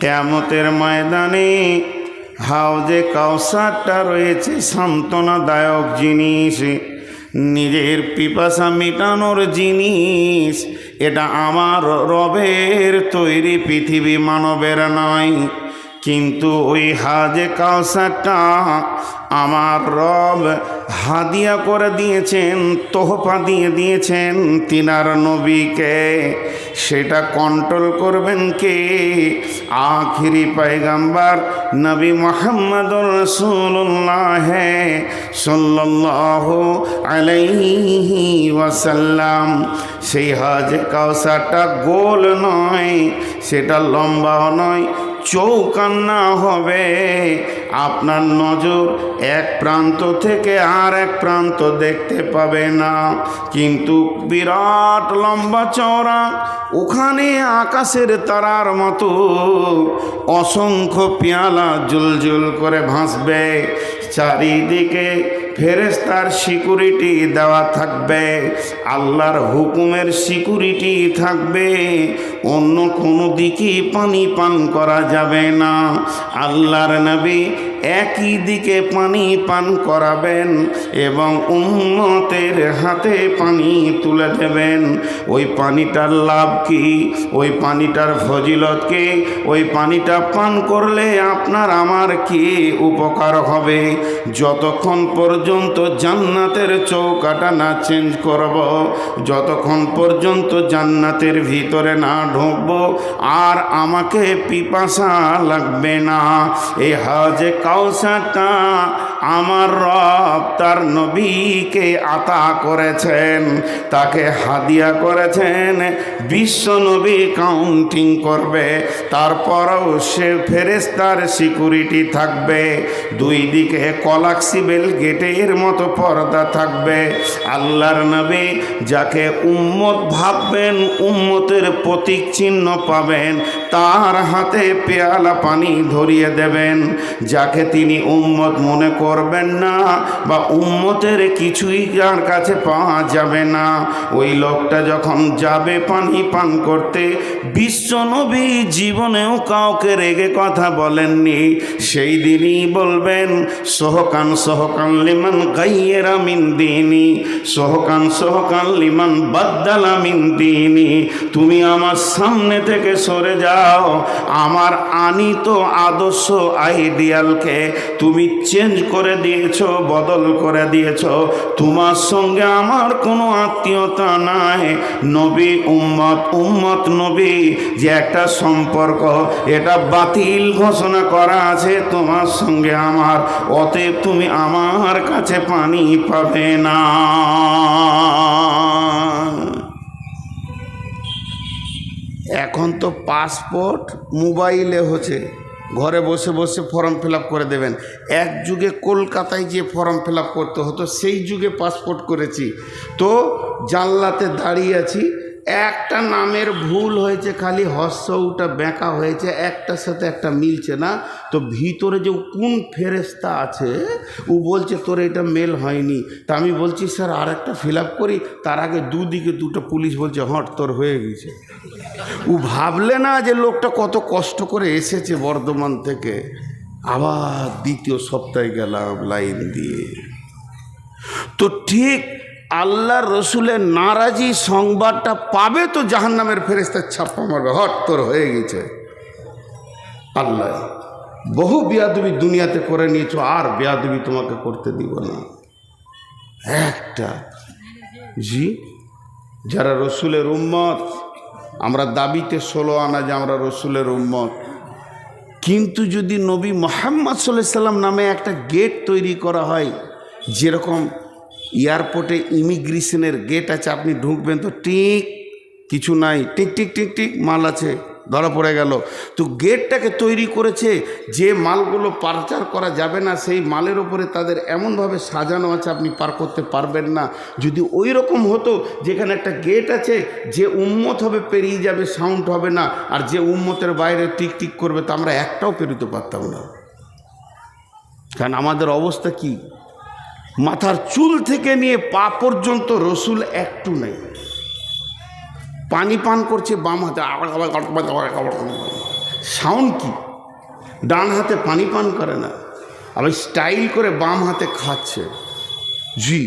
কেয়ামতের ময়দানে হাউজে কাউসারটা রয়েছে, সান্ত্বনাদায়ক জিনিস, নিজের পিপাসা মেটানোর জিনিস, এটা আমার রবের তৈরি পৃথিবী মানবের নয়। কিন্তু ওই হাজে কাউসারটা আমার রব হাদিয়া করে দিয়েছেন, তোহফা দিয়ে দিয়েছেন তিনার নবীকে। সেটা কন্ট্রোল করবেন কে? আখিরি পায়গাম্বার নবী মোহাম্মদ রসুল্লাহ সাল্লাহ আলাইহি ওয়াসাল্লাম। সেই হাজ কাউসারটা গোল নয়, সেটা লম্বাও নয় চৌকান্না হবে। আপনার নজর এক প্রান্ত থেকে আর এক প্রান্ত দেখতে পাবে না। কিন্তু বিরাট লম্বা চওড়া, ওখানে আকাশের তারার মতো অসংখ্য পেয়ালা জুলজুল করে ভাসবে। চারিদিকে ফেরেস্তার সিকিউরিটি দেওয়া থাকবে, আল্লাহর হুকুমের সিকিউরিটি থাকবে, অন্য কোনো দিকে পানি পান করা যাবে না। আল্লাহর নবী একই দিকে পানি পান করাবেন এবং উন্মতের হাতে পানি তুলে দেবেন। ওই পানিটার লাভ কি? ওই পানিটার ফজিলত কি? ওই পানিটা পান করলে আপনার আমার কি উপকার হবে? যতক্ষণ পর্যন্ত জান্নাতের চৌকাটা না চেঞ্জ করব, যতক্ষণ পর্যন্ত জান্নাতের ভিতরে না ঢুকব, আর আমাকে পিপাসা লাগবে না। এই হাজে কাউসারটা আমার রব তার নবীকে আতা করেছেন, তাকে হাদিয়া করেছেন, বিশ্ব নবী কাউন্টিং করবে, তারপরও সে ফেরেস্তার সিকিউরিটি থাকবে, দুই দিকে কলাক্সিবেল গেটের মতো পর্দা থাকবে। আল্লাহর নবী যাকে উম্মত ভাববেন, উম্মতের প্রতীক চিহ্ন পাবেন, তার হাতে পেয়ালা পানি ধরিয়ে দেবেন, যাকে তিনি উম্মত মনে করবেন না বা উম্মতের কিছুই যার কাছে পাওয়া যাবে না। ওই লোকটা যখন যাবে পানি পান করতে, বিশ্ব নবী জীবনেও কাউকে রেগে কথা বলেননি। সেই দিনই বলবেন, সহকান, সোহকান লিমান গাইয়েরা মিন দিনি, সহকান, সোহকান লিমান বাদ্দালা মিন দিনি। তুমি আমার সামনে থেকে সরে যাও, আমার আনিত আদর্শ আইডিয়ালকে তুমি চেঞ্জ করে দিয়েছ, বদল করে দিয়েছ। তোমার সঙ্গে আমার কোনো আত্মীয়তা নাই। নবী উম্মত উম্মত নবী, যে একটা সম্পর্ক, এটা বাতিল ঘোষণা করা আছে। তোমার সঙ্গে আমার, অতএব তুমি আমার কাছে পানি পাবে না। এখন তো পাসপোর্ট মোবাইলে হচ্ছে। ঘরে বসে বসে ফর্ম ফিল করে দেবেন। এক যুগে কলকাতায় যে ফর্ম ফিল করতে হতো, সেই যুগে পাসপোর্ট করেছি। তো জানলাতে দাঁড়িয়ে আছি, একটা নামের ভুল হয়েছে, খালি হর্ষউটা বেঁকা হয়েছে, একটার সাথে একটা মিলছে না। তো ভিতরে যে কোন ফেরেস্তা আছে, ও বলছে, তোর এটা মেল হয়নি। তা আমি বলছি, স্যার আর একটা ফিল করি। তার আগে দুদিকে দুটো পুলিশ বলছে, হট, তোর হয়ে গেছে। ও ভাবলে না যে লোকটা কত কষ্ট করে এসেছে বর্ধমান থেকে। আবার দ্বিতীয় সপ্তাহে গেলাম লাইন দিয়ে। তো ঠিক আল্লাহ রসুলের নারাজি সংবাদটা পাবে তো জাহান নামের ফেরেস্তার ছাপ্পা মারবে। হট তোর হয়ে গেছে। আল্লাহ, বহু বিয়াদবি দুনিয়াতে করে নিয়েছো, আর বিয়াদবি তোমাকে করতে দিব না। একটা। জি? যারা রসুলের উম্মত আমরা দাবিতে ষোলো আনা যে আমরা রসুলের উম্মত। কিন্তু যদি নবী মোহাম্মদ সাল্লাহ সাল্লাম নামে একটা গেট তৈরি করা হয়, যেরকম এয়ারপোর্টে ইমিগ্রেশনের গেট আছে, আপনি ঢুকবেন তো টিক, কিছু নাই, টিক টিক টিক টিক, মাল আছে। ধরা পড়ে গেল। তো গেটটাকে তৈরি করেছে যে মালগুলো পারচার করা যাবে না, সেই মালের ওপরে তাদের এমনভাবে সাজানো আছে, আপনি পার করতে পারবেন না। যদি ওই রকম হতো, যেখানে একটা গেট আছে, যে উম্মত হবে পেরিয়ে যাবে, সাউন্ড হবে না, আর যে উম্মতের বাইরে টিক টিক করবে, তা আমরা একটাও পেরোতে পারতাম না। কারণ আমাদের অবস্থা কি? মাথার চুল থেকে নিয়ে পা পর্যন্ত রসুল একটু নেই। পানি পান করছে বাম হাতে সাউন্ড কি? ডান হাতে পানি পান করে না, আবার স্টাইল করে বাম হাতে খাচ্ছে। জি,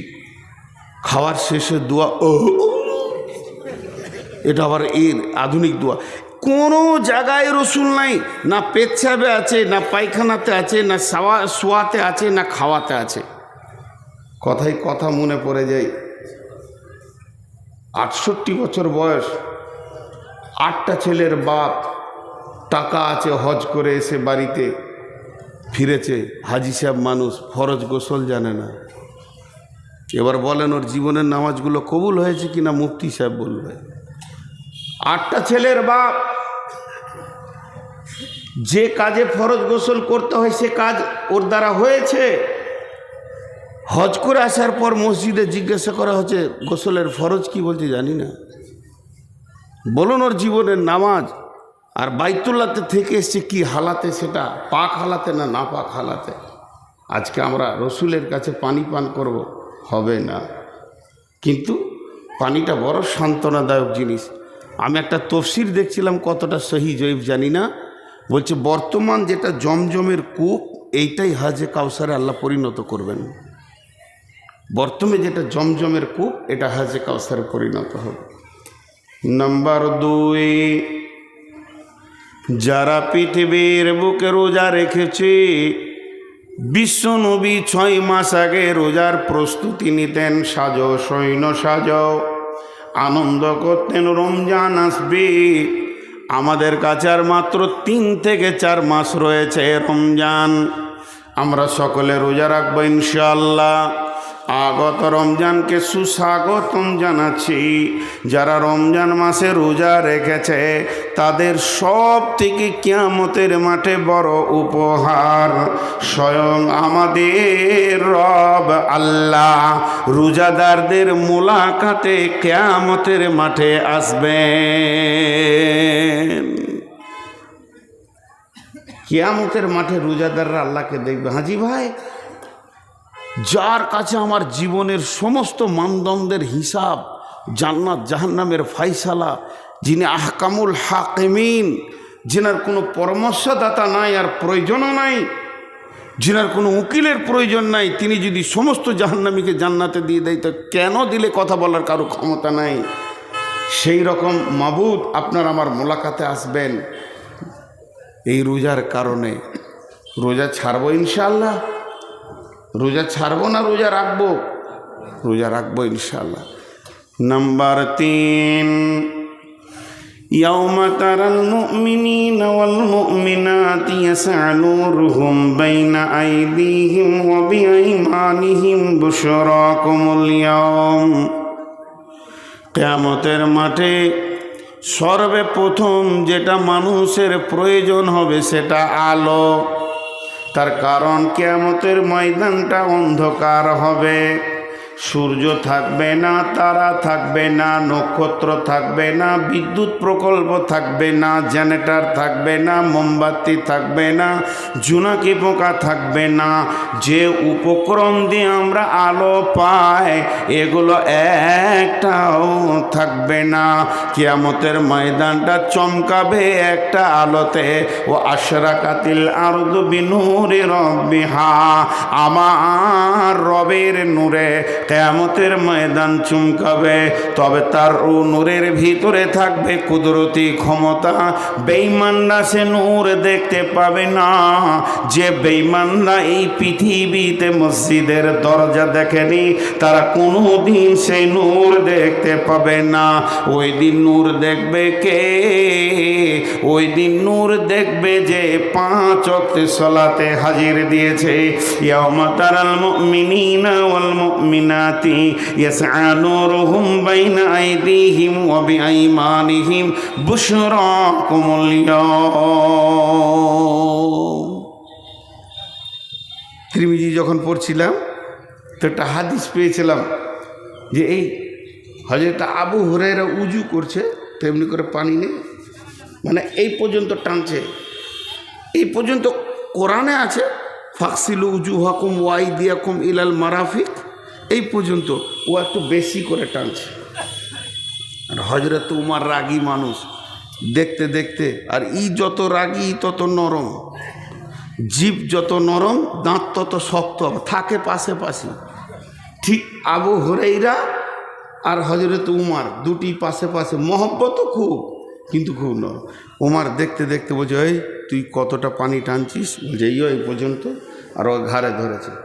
খাওয়ার শেষে দোয়া, ও এটা আবার এর আধুনিক দোয়া। কোনো জায়গায় রসুল নাই, না পেচ্ছাবে আছে, না পায়খানাতে আছে, না সাওয়া, শোয়াতে আছে, না খাওয়াতে আছে। কথাই কথা মনে পড়ে যায় আটষট্টি বছর বয়স, আটটা ছেলের বাপ টাকা আছে হজ করে এসে বাড়িতে ফিরেছে। হাজি সাহেব মানুষ, ফরজ গোসল জানে না। এবার বলেন ওর জীবনের নামাজগুলো কবুল হয়েছে কিনা মুফতি সাহেব বলবে। আটটা ছেলের বাপ, যে কাজে ফরজ গোসল করতে হয় সে কাজ ওর দ্বারা হয়েছে? হজ করে আসার পর মসজিদে জিজ্ঞাসা করা হচ্ছে, গোসলের ফরজ কি বলছে জানি না। বলুন ওর জীবনের নামাজ আর বাইতুল্লাতে থেকে এসছে কি হালাতে সেটা, পাক হালাতে না না পাক হালাতে? আজকে আমরা রসুলের কাছে পানি পান করব, হবে না। কিন্তু পানিটা বড় সান্ত্বনাদায়ক জিনিস। আমি একটা তফসির দেখছিলাম কতটা সহি জৈব জানি না। বলছে, বর্তমান যেটা জমজমের কূপ, এইটাই হাজে কাউসারে আল্লাহ পরিণত করবেন। বর্তমানে যেটা জমজমের কূপ, এটা হাজে কাউসারে পরিণত হবে। নাম্বার দুই, যারা পৃথিবীর বুকে রোজা রেখেছে, বিশ্ব নবী ছয় মাস আগে রোজার প্রস্তুতি নিতেন, সাজো, সৈন্য সাজো, আনন্দ করতেন, রমজান আসবে। আমাদের কাছে আর মাত্র তিন থেকে চার মাস রয়েছে রমজান। আমরা সকলে রোজা রাখব ইনশাল্লাহ আগত রমজানকে সুস্বাগতম জানাচ্ছি। যারা রমজান মাসে রোজা রেখেছে, তাদের সব থেকে কিয়ামতের মাঠে বড় উপহার। স্বয়ং আমাদের রব আল্লাহ রোজাদারদের মোলাকাতে কেয়ামতের মাঠে আসবেন। কেয়ামতের মাঠে রোজাদাররা আল্লাহকে দেখবে। হাজি ভাই যার কাছে আমার জীবনের সমস্ত মানদণ্ডের হিসাব জান্নাত জাহান্নামের ফাইসালা, যিনি আহকামুল হাকিমিন, যিনার কোনো পরামর্শদাতা নাই আর প্রয়োজনও নাই, যিনার কোনো উকিলের প্রয়োজন নাই, তিনি যদি সমস্ত জাহান্নামীকে জান্নাতে দিয়ে দেয়, তো কেন দিলে কথা বলার কারও ক্ষমতা নাই? সেই রকম মাবুদ আপনার আমার মোলাকাতে আসবেন। এই রোজার কারণে। রোজা ছাড়বো ইনশাল্লাহ রোজা ছাড়বো না রোজা রাখবো রোজা রাখবো ইনশাল্লাহ নাম্বার তিন يوم ترى المؤمنين والمؤمنات يسعى نورهم بين أيديهم وبأيمانهم بشراكم اليوم কেয়ামতের মাঠে সর্বপ্রথম যেটা মানুষের প্রয়োজন হবে সেটা আলো তার কারণ কেয়ামতের ময়দানটা অন্ধকার হবে। সূর্য থাকবে না, তারা থাকবে না, নক্ষত্র থাকবে না, বিদ্যুৎ প্রকল্প থাকবে না জেনারেটর থাকবে না, মোমবাতি থাকবে না, জোনাকি পোকা থাকবে না। যে উপক্রম দিয়ে আমরা আলো পাই, এগুলো একটাও থাকবে না। কিয়ামতের ময়দানটা চমকাবে একটা আলোতে। ও আশরা কাতিল আশরাকাতিল আরদু বিনুরে রব্বিহা, আমার রবের নূরে কেয়ামতের ময়দান চুমকাবে, তবে তার ও নূরের ভিতরে থাকবে কুদরতি ক্ষমতা। বেইমানরা সে নূর দেখতে পাবে না। যে বেইমানরা এই পৃথিবীতে মসজিদের দরজা দেখেনি, তারা কোনো দিন সেই নূর দেখতে পাবে না। ওই দিন নূর দেখবে কে? ওই দিন নূর দেখবে যে পাঁচ অক্ট সলাতে হাজির দিয়েছে। ইয়াউমা তারাল মুমিনিনা ওয়াল মুমিনাতি। ইয়াসআ নূরুহুম বাইনা আইদিহিম ওয়া বিআইমানিহিম বুশরাকুমুল ইয়াউম ত্রিমিজি যখন পড়ছিলাম, তো একটা হাদিস পেয়েছিলাম যে এই হজরত আবু হুরাইরা উজু করছে, তেমনি করে পানি নেই মানে এই পর্যন্ত টানছে। এই পর্যন্ত কোরআনে আছে ফাকসিলু উজু হাকুম ওয়াই দিয়াকুম ইলাল মারাফিক এই পর্যন্ত ও একটু বেশি করে টানছে। আর হজরত উমার রাগী মানুষ, দেখতে দেখতে, আর ই যত রাগি, তত নরম। জীব যত নরম, দাঁত তত শক্ত থাকে পাশে পাশে। ঠিক আবু হরেইরা আর হজরত উমার দুটি পাশে পাশে। মহব্বত খুব, কিন্তু খুব নরম। উমার দেখতে দেখতে এই, তুই কতটা পানি টানছিস? বলছে এই পর্যন্ত। আর ও ঘাড়ে ধরেছে।